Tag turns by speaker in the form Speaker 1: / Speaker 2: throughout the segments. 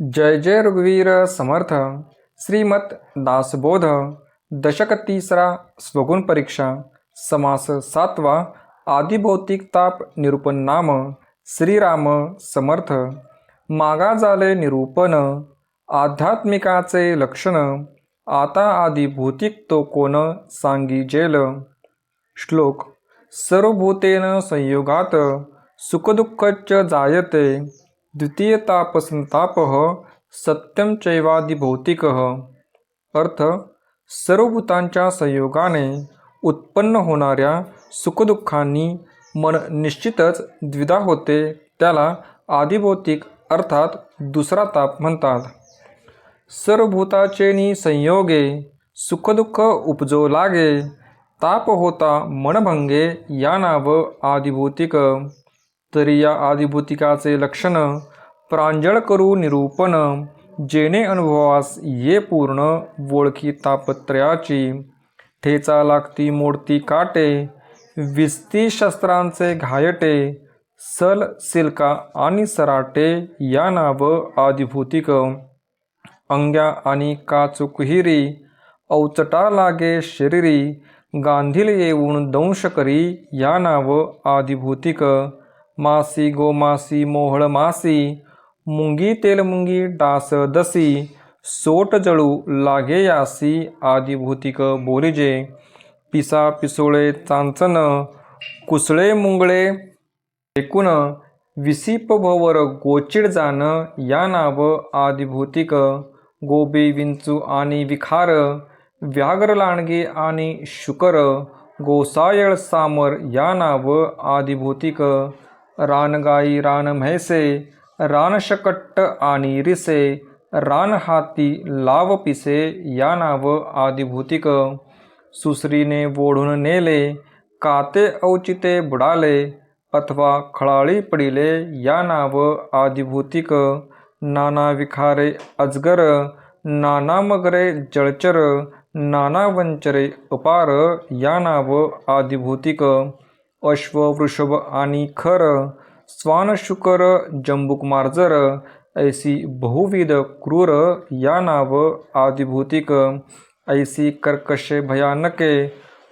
Speaker 1: जय जय रघुवीर समर्थ। श्रीमत दासबोध। दशक तिसरा स्वगुण परीक्षा। समास सातवा आदिभौतिक ताप निरूपण नाम श्रीराम समर्थ। मागा झाले निरूपण। आध्यात्मिकाचे लक्षण। आता आदिभौतिक तो कोण सांगी जेल। श्लोक। सर्वभूतेन संयोगात सुखदुःखच जायते। द्वितीयतापसंताप सत्यम चैवादिभौतिकः। अर्थ सर्व भूतांच्या संयोगाने उत्पन्न होणाऱ्या सुखदुःखांनी मन निश्चितच द्विधा होते त्याला आदिभौतिक अर्थात दुसरा ताप म्हणतात। सर्वभूताचे नि संयोगे सुखदुःख उपजो लागे ताप होता मनभंगे या नाव आदिभौतिक। तरी या आदिभूतिकाचे लक्षण प्रांजळ करू निरूपण जेणे अनुभवास ये पूर्ण ओळखी तापत्र्याची. ठेचा लागती मोडती काटे विस्ती शस्त्रांचे घायटे सल सिल्का आणि सराटे या नाव आदिभूतिक. अंग्या आणि काचूक हिरी अवचटा लागे शरीरी गांधील येऊन दंश करी या नाव आदिभूतिक. मासी गोमासी मोहळ मासी मुंगी तेलमुंगी डास दसी सोट जळू लागे यासी आदिभूतिक बोलिजे पिसा पिसोळे चांचन कुसळे मुंगळे एकूण विसीप भवर गोचिड जाण या नाव आदिभूतिक गोबी विंचू आणि विखार व्याघ्र लांडगे आणि शुकर गोसायळ सामर या नाव आदिभूतिक रानगाई रान म्हैसे रानशकट्ट आणि रिसे रानहाती लाव पिसे या नाव आदिभूतिक. सुसरीने ओढून नेले काते औचिते बुडाले अथवा खळाळी पडिले या नाव आदिभूतिक. नाना विखारे अजगर नाना मगरे जळचर नाना वंचरे अपार या नाव आदिभूतिक. अश्व वृषभ आणि खर स्वान शुकर जंबुक ऐसी बहुविध क्रूर या नाव आदिभूतिक ऐसी कर्कशे भयानके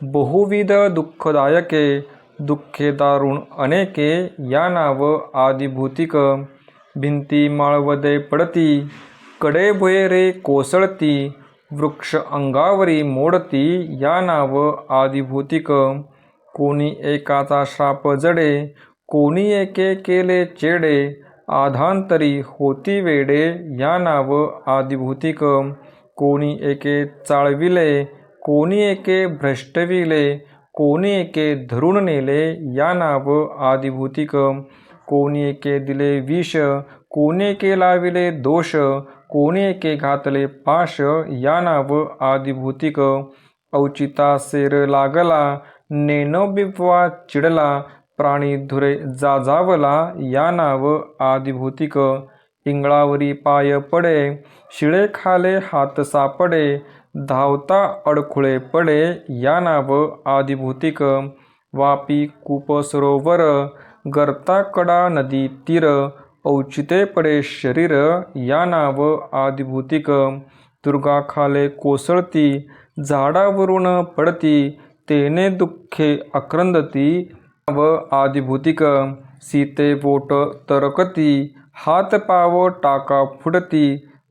Speaker 1: बहुविध दुःखदायके दुःखे दारुण अनेके या नाव आदिभूतिक भिंती माळवदे पडती कडे भुयेरे कोसळती वृक्ष अंगावरी मोडती या नाव आदिभूतिक कोणी एकाचा श्राप जडे कोणी एके केले चेडे? आधांतरी होती वेडे या नाव आदिभूतिक. कोणी एके चाळविले कोणी एके भ्रष्टविले कोणी एके धरून नेले या नाव आदिभूतिक. कोणी एके दिले विष कोणी एके लाविले दोष कोणी एके घातले पाश या नाव आदिभूतिक. औचिता सेर लागला नेनो बिपवा चिडला प्राणी धुरे जाजावला या नाव आदिभूतिक. इंगळावरी पाय पडे शिळे खाले हात सापडे धावता अडखुळे पडे या नाव आदिभूतिक. वापी कूप सरोवर गर्ता कडा नदी तीर औचिते पडे शरीर या नाव आदिभूतिक. दुर्गा खाले कोसळती झाडावरून पडती तेने दुःखे अक्रंदती व आदिभूतिक सीते बोट तरकती हात पाव टाका फुटती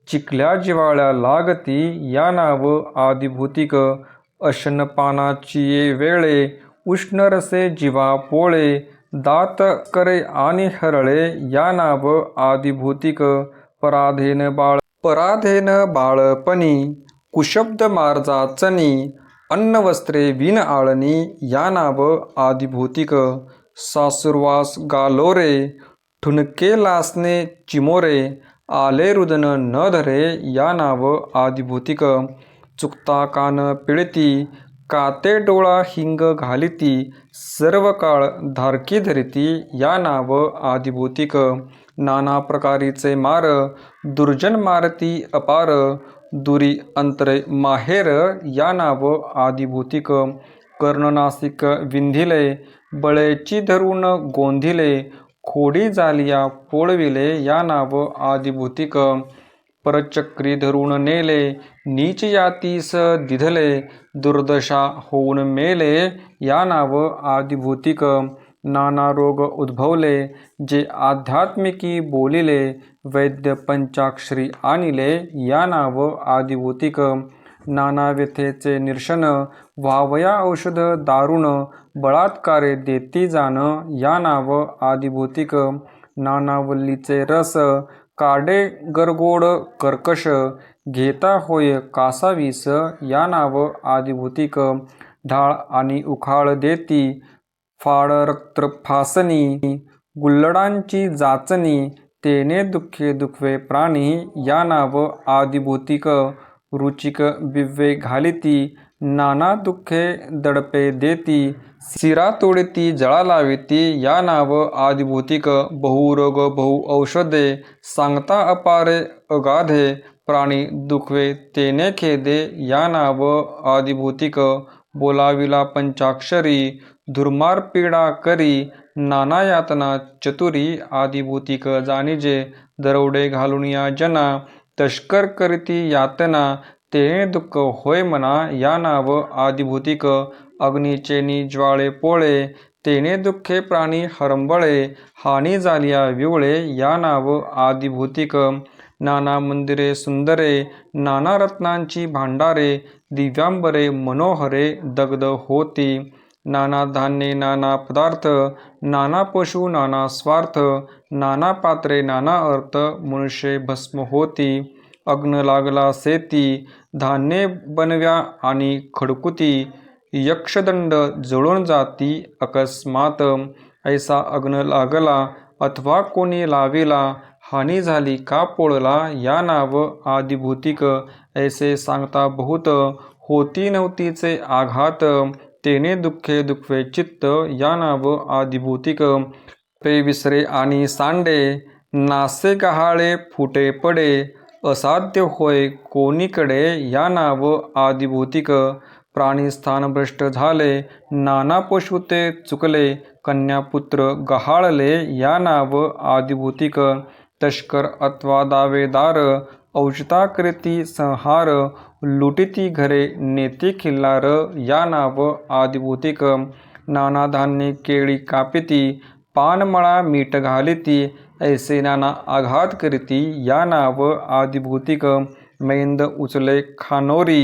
Speaker 1: चिखल्या जिवाळ्या लागती या नाव आदिभूतिक अशन पानाची वेळे उष्ण रसे जिवा पोळे दात करे आणि हरळे या नाव आदिभूतिक पराधेन बाळ पराधेन बाळपणी कुशब्द मार्जाचनी अन्न वस्त्रे विन आळणी या नाव आदिभूतिक सासुरवास गालोरे ठुणके लासने चिमोरे आले रुदन न धरे या नाव आदिभूतिक चुकता कान पिळती काते डोळा हिंग घालिती सर्व काळ धारकी धरिती या नाव आदिभूतिक नाना प्रकारीचे मार दुर्जन मारती अपार दुरी अंतरे माहेर या नाव आदिभूतिक कर्णनासिक विंधिले बळेची धरून गोंधिले खोडी जालिया पोळविले या नाव आदिभूतिक. परचक्री धरून नेले नीच यातीस दिधले दुर्दशा होऊन मेले या नाव आदिभूतिक. नाना रोग उद्भवले जे आध्यात्मिकी बोलिले वैद्य पंचाक्षरी आणिले या नाव आदिभूतिक. नाना व्यथेचे निरशन व्हावया औषध दारुण बळात्कारे देती जाण या नाव आदिभूतिक. नानावल्लीचे रस काडे गरगोड कर्कश घेता होय कासावीस या नाव आदिभूतिक. ढाळ आणि उखाळ देती फाड रक्त फासणी गुल्लडांची जाचणी तेने दुःखे दुखवे प्राणी या नाव आदिभूतिक रुचिक बिव्वे घालिती नाना दुःखे दडपे देती सिरा तोडती जळा लाविती या नाव आदिभूतिक बहुरोग बहु औषधे सांगता अपारे अगाधे प्राणी दुखवे तेने खेदे या नाव आदिभूतिक बोलाविला पंचाक्षरी दुर्मार पीडा करी नाना यातना चतुरी आदिभूतिक जाणीजे दरोडे घालून या जना तस्कर करीती यातना ते दुःख होय म्हणा या नाव आदिभूतिक अग्निचेनी ज्वाळे पोळे तेने दुःखे प्राणी हरंबळे हानी झालिया विवळे या नाव आदिभूतिक नाना मंदिरे सुंदरे नाना रत्नांची भांडारे दिव्यांबरे मनोहरे दग्ध होती. नाना धान्ये नाना पदार्थ नाना पशु नाना स्वार्थ नाना पात्रे नाना अर्थ मनुष्य भस्म होती. अग्न लागला सेती धान्ये बनव्या आणि खडकुती. यक्षदंड जळून जाती अकस्मात. ऐसा अग्न लागला अथवा कोणी लाविला हानी झाली का पोळला? या नाव आदिभूतिक ऐसे सांगता बहुत होती नव्हतीचे आघात. तेने दुःखे दुःखवे चित्त या नाव आदिभूतिक. पे विसरे आणि सांडे नासे गहाळे फुटे पडे. असाध्य होय कोणीकडे? या नाव आदिभूतिक. प्राणी स्थानभ्रष्ट झाले नाना पशु ते चुकले कन्यापुत्र गहाळले या नाव आदिभूतिक. तस्कर अथवा दावेदार औचिताकृती संहार लुटिती घरे नेती खिल्लार या नाव आदिभूतिक. नाना धान्ये केळी कापिती पानमळा मीठ घालिती ऐसे नाना आघात करीती या नाव आदिभूतिक. मेंद उचले खानोरी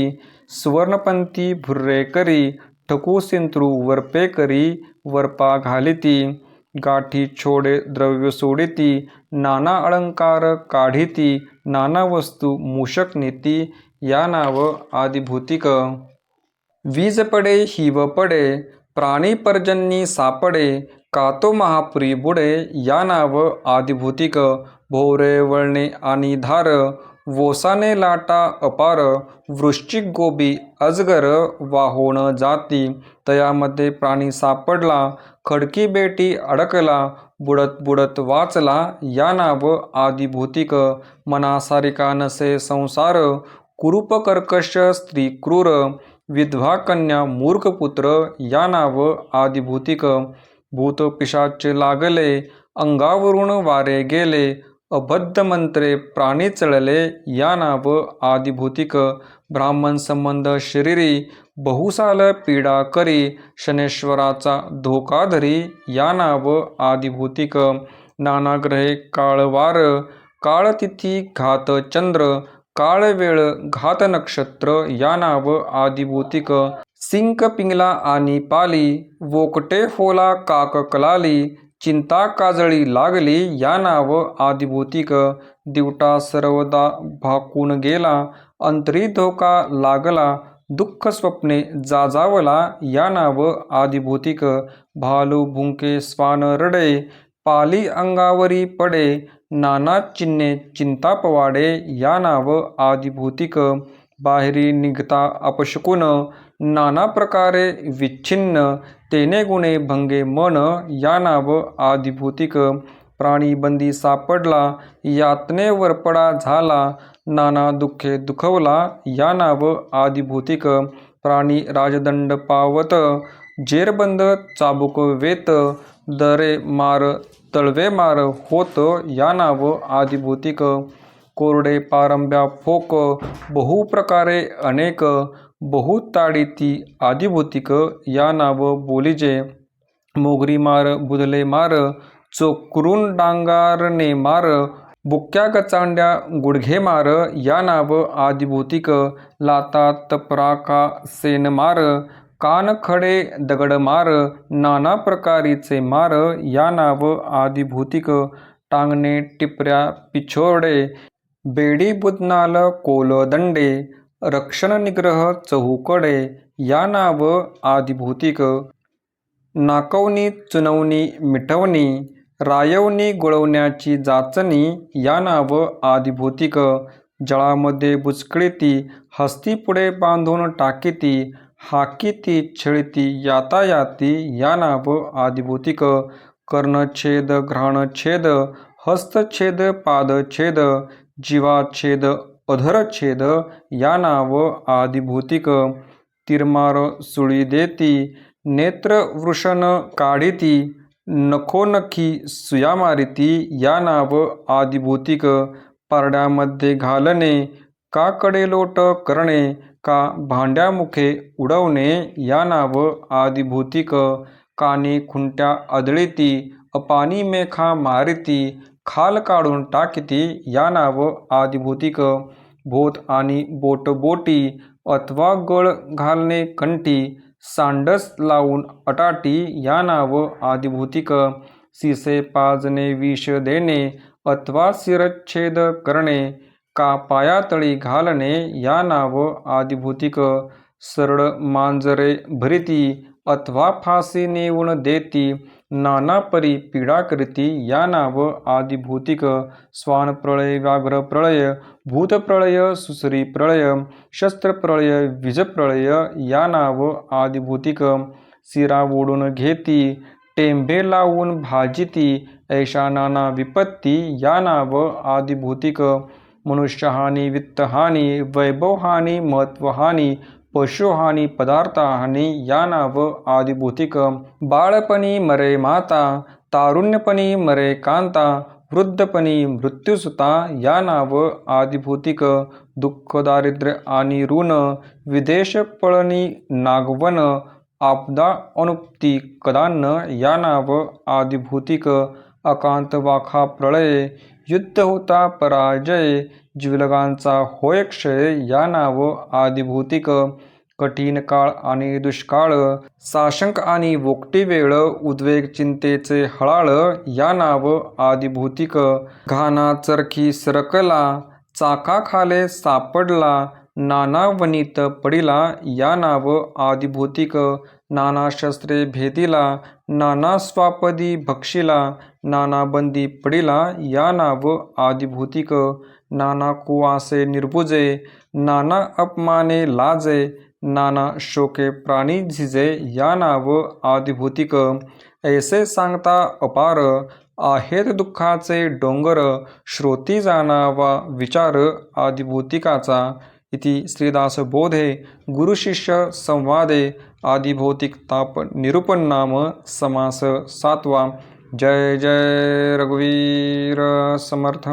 Speaker 1: सुवर्णपंथी भुर्रे करी ठकू सिंत्रू वरपे करी वरपा घालिती. गाठी छोडे द्रव्य सोडिती नाना अलंकार काढिती नाना वस्तू मूषक नेती या नाव आदिभूतिक. वीज पडे हिव पडे प्राणीपर्जन्नी सापडे कातो महापुरी बुडे या नाव आदिभूतिक. भोवरे वळणे आणि धार वोसाने लाटा अपार वृश्चिक गोबी अजगर वाहोण जाती. तयामध्ये प्राणी सापडला खडकी बेटी अडकला बुडत बुडत वाचला या नाव आदिभूतिक. मनासारिका नसे संसार कुरूप कर्कश स्त्री क्रूर. विधवा कन्या मूर्खपुत्र या नाव आदिभूतिक. भूत पिशाच लागले अंगावरून वारे गेले अबद्ध मंत्रे प्राणी चळले या नाव आदिभूतिक ब्राह्मण संबंध शरीरी बहुसाल पीडा करी शनेश्वराचा धोका धरी या नाव आदिभूतिक नानाग्रहे काळवार काळतिथी घात चंद्र काळवेळ घात नक्षत्र या नाव आदिभूतिक सिंक पिंगला आणि पाली वोकटे फोला काक कलाली चिंता काजळी लागली या नाव आदिभूतिक. दिवटा सर्वदा भाकून गेला अंतरी धोका लागला दुःख स्वप्ने जाजावला या नाव आदिभूतिक. भालू भुंके स्वान रडे पाली अंगावरी पडे नाना चिन्हे चिंता पवाडे या नाव आदिभूतिक. बाहेरी निघता अपशकुन नाना प्रकारे विच्छिन्न तेने गुणे भंगे मन या नाव आदिभूतिक. प्राणी बंदी सापडला यातने वरपडा झाला नाना दुःखे दुखवला या नाव आदिभूतिक. प्राणी राजदंड पावत जेरबंद चाबुक वेत दरे मार तळवे मार होत या नाव आदिभूतिक. कोरडे पारंब्या फोक बहुप्रकारे अनेक. बहुताडिती आदिभौतिक या नाव बोलीजे. मोगरी मार बुधले मार चोकरून डांगारने मार बुक्क्या गचांड्या गुडघे मार या नाव आदिभौतिक. लाता तपराका सेन मार कान खडे दगड मार नाना प्रकारीचे मार या नाव आदिभौतिक. टांगणे टिपऱ्या पिछोडे बेडी बुदनाल कोलदंडे रक्षण निग्रह चहूकडे या नाव आदिभौतिक. नाकवणी चुनवणी मिटवणी रायवणी गुळवण्याची जाचणी या नाव आदिभौतिक. जळामध्ये बुचकळीती हस्ती पुढे बांधून टाकीती हाकीती छळीती यातायाती या नाव आदिभौतिक. कर्णछेद घ्राणछेद हस्तछेद पादछेद जीवाछेद अधरच्छेद या नाव आदिभूतिक तिरमार सुळी देती नेत्रवृषण काढिती नखोनखी सुया मारिती या नाव आदिभूतिक पारड्यामध्ये घालणे का कडेलोट करणे का भांड्यामुखे उडवणे या नाव आदिभूतिक काने खुंट्या आदळीती अपानी मेखा मारिती खाल काढून टाकीती या नाव आदिभौतिक. भोत आणि बोटबोटी अथवा गळ घालणे कंठी सांडस लावून अटाटी या नाव आदिभूतिक. सिसे पाजणे विष देणे अथवा शिरच्छेद करणे का पायातळी घालणे या नाव आदिभूतिक. सरळ मांजरे भरिती अथवा फासे नेऊन देती नानापरी पीडा करीती या नाव आदिभौतिक स्वानप्रळय व्याघ्रप्रळय भूतप्रळय सुसरी प्रळय शस्त्रप्रळय विजप्रळय या नाव आदिभूतिक. शिरा ओढून घेती टेंभे लावून भाजिती ऐशा नाना विपत्ती या नाव आदिभूतिक. मनुष्यहानी वित्तहानी वैभवहानी महत्वहानी पशुहानी पदार्थहानी या नाव आदिभूतिक बाळपणी मरे माता तारुण्यपणी मरे कांता वृद्धपणी मृत्यूसुता या नाव आदिभूतिक दुःख दारिद्र्य आणि ऋण विदेश पळणी नागवन आपदा अनुक्ती कदान्न या नाव आदिभूतिक अकांत वाखा प्रळय युद्ध होता पराजय ज्वलगांचा होय क्षय या नाव आदिभौतिक कठीण काळ आणि दुष्काळ साशंक आणि वोकटी वेळ उद्वेग चिंतेचे हळाळ या नाव आदिभूतिक घाना चरखी सरकला चाकाखाले सापडला नाना वनीत पडिला या नाव आदिभूतिक नाना शस्त्रे भेदिला नाना स्वापदी भक्षिला नाना बंदी पडिला या नाव आदिभौतिक। नाना कुवासे निर्भुजे नाना अपमाने लाजे नाना शोके प्राणी झिजे या नाव आदिभौतिक। ऐसे सांगता अपार आहेत दुःखाचे डोंगर श्रोती जाणावा विचार आदिभौतिकाचा। इति श्रीदासबोधे गुरुशिष्य संवादे आदिभौतिक ताप निरूपण नाम समास सातवा। जय जय रघुवीर समर्थ।